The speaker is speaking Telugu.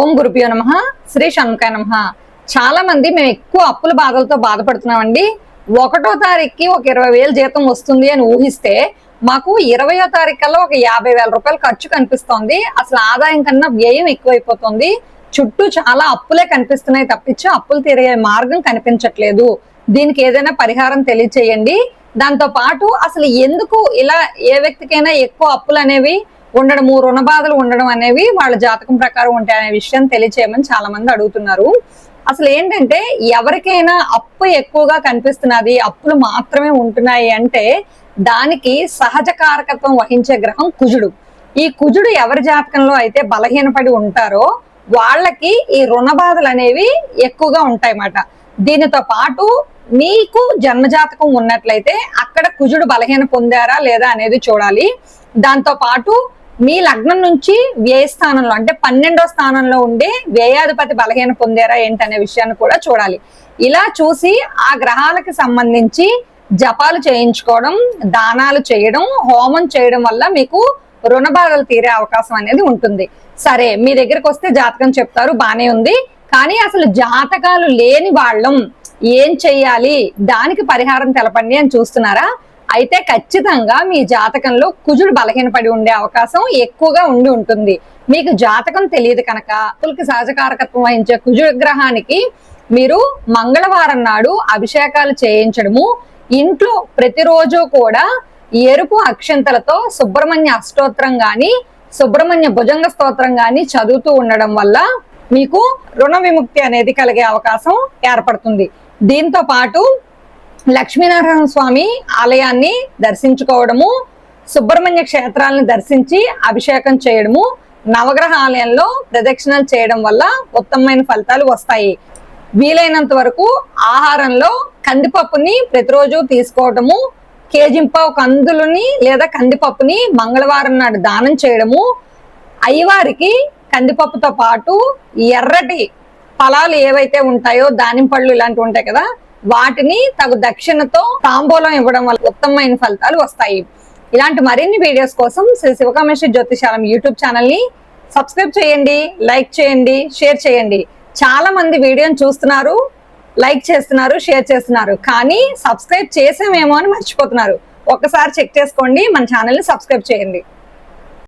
ఓం గురుభ్యో నమ. శ్రీ షణ్ముఖాయ నమ. చాలా మంది మేము ఎక్కువ అప్పుల బాధలతో బాధపడుతున్నామండి. ఒకటో తారీఖుకి ఒక ఇరవై వేలు జీతం వస్తుంది అని ఊహిస్తే మాకు ఇరవయో తారీఖు కల్లా ఒక యాభై వేల రూపాయలు ఖర్చు కనిపిస్తోంది. అసలు ఆదాయం కన్నా వ్యయం ఎక్కువైపోతుంది. చుట్టూ చాలా అప్పులే కనిపిస్తున్నాయి తప్పించి అప్పులు తీరే మార్గం కనిపించట్లేదు. దీనికి ఏదైనా పరిహారం తెలియచేయండి. దాంతో పాటు అసలు ఎందుకు ఇలా ఏ వ్యక్తికైనా ఎక్కువ అప్పులు అనేవి ఉండడము రుణ బాధలు ఉండడం అనేవి వాళ్ళ జాతకం ప్రకారం ఉంటాయి అనే విషయం తెలియచేయమని చాలా మంది అడుగుతున్నారు. అసలు ఏంటంటే ఎవరికైనా అప్పు ఎక్కువగా కనిపిస్తున్నది అప్పులు మాత్రమే ఉంటున్నాయి అంటే దానికి సహజ కారకత్వం వహించే గ్రహం కుజుడు. ఈ కుజుడు ఎవరి జాతకంలో అయితే బలహీనపడి ఉంటారో వాళ్ళకి ఈ రుణ బాధలు అనేవి ఎక్కువగా ఉంటాయి అన్నమాట దీనితో పాటు మీకు జన్మజాతకం ఉన్నట్లయితే అక్కడ కుజుడు బలహీన పొందారా లేదా అనేది చూడాలి. దాంతో పాటు మీ లగ్నం నుంచి వ్యయ స్థానంలో అంటే పన్నెండో స్థానంలో ఉండే వ్యయాధిపతి బలహీన పొందారా ఏంటనే విషయాన్ని కూడా చూడాలి. ఇలా చూసి ఆ గ్రహాలకు సంబంధించి జపాలు చేయించుకోవడం దానాలు చేయడం హోమం చేయడం వల్ల మీకు రుణ బాధలు తీరే అవకాశం అనేది ఉంటుంది. సరే మీ దగ్గరకు వస్తే జాతకం చెప్తారు బానే ఉంది. కానీ అసలు జాతకాలు లేని వాళ్ళం ఏం చెయ్యాలి? దానికి పరిహారం తెలపండి అని చూస్తున్నారా? అయితే ఖచ్చితంగా మీ జాతకంలో కుజుడు బలహీనపడి ఉండే అవకాశం ఎక్కువగా ఉండి ఉంటుంది. మీకు జాతకం తెలియదు కనుక కులకి సహజకారకత్వం వహించే కుజుడు గ్రహానికి మీరు మంగళవారం నాడు అభిషేకాలు చేయించడము ఇంట్లో ప్రతిరోజు కూడా ఎరుపు అక్షంతలతో సుబ్రహ్మణ్య అష్టోత్రం గాని సుబ్రహ్మణ్య భుజంగ స్తోత్రం గాని చదువుతూ ఉండడం వల్ల మీకు రుణ విముక్తి అనేది కలిగే అవకాశం ఏర్పడుతుంది. దీంతో పాటు లక్ష్మీనారాయణ స్వామి ఆలయాన్ని దర్శించుకోవడము సుబ్రహ్మణ్య క్షేత్రాలను దర్శించి అభిషేకం చేయడము నవగ్రహ ఆలయంలో ప్రదక్షిణలు చేయడం వల్ల ఉత్తమమైన ఫలితాలు వస్తాయి. వీలైనంత వరకు ఆహారంలో కందిపప్పుని ప్రతిరోజు తీసుకోవడము కేజింపావు కందులని లేదా కందిపప్పుని మంగళవారం నాడు దానం చేయడము అయ్యవారికి కందిపప్పుతో పాటు ఎర్రటి ఫలాలు ఏవైతే ఉంటాయో దానిం పళ్ళు ఇలాంటివి ఉంటాయి కదా వాటిని తగు దక్షిణతో తాంబూలం ఇవ్వడం వల్ల ఉత్తమమైన ఫలితాలు వస్తాయి. ఇలాంటి మరిన్ని వీడియోస్ కోసం శ్రీ శివకామేశ్వర జ్యోతిషాలం యూట్యూబ్ ఛానల్ని సబ్స్క్రైబ్ చేయండి లైక్ చేయండి షేర్ చేయండి. చాలా మంది వీడియోని చూస్తున్నారు లైక్ చేస్తున్నారు షేర్ చేస్తున్నారు. కానీ సబ్స్క్రైబ్ చేసామేమో అని మర్చిపోతున్నారు. ఒక్కసారి చెక్ చేసుకోండి మన ఛానల్ని సబ్స్క్రైబ్ చేయండి.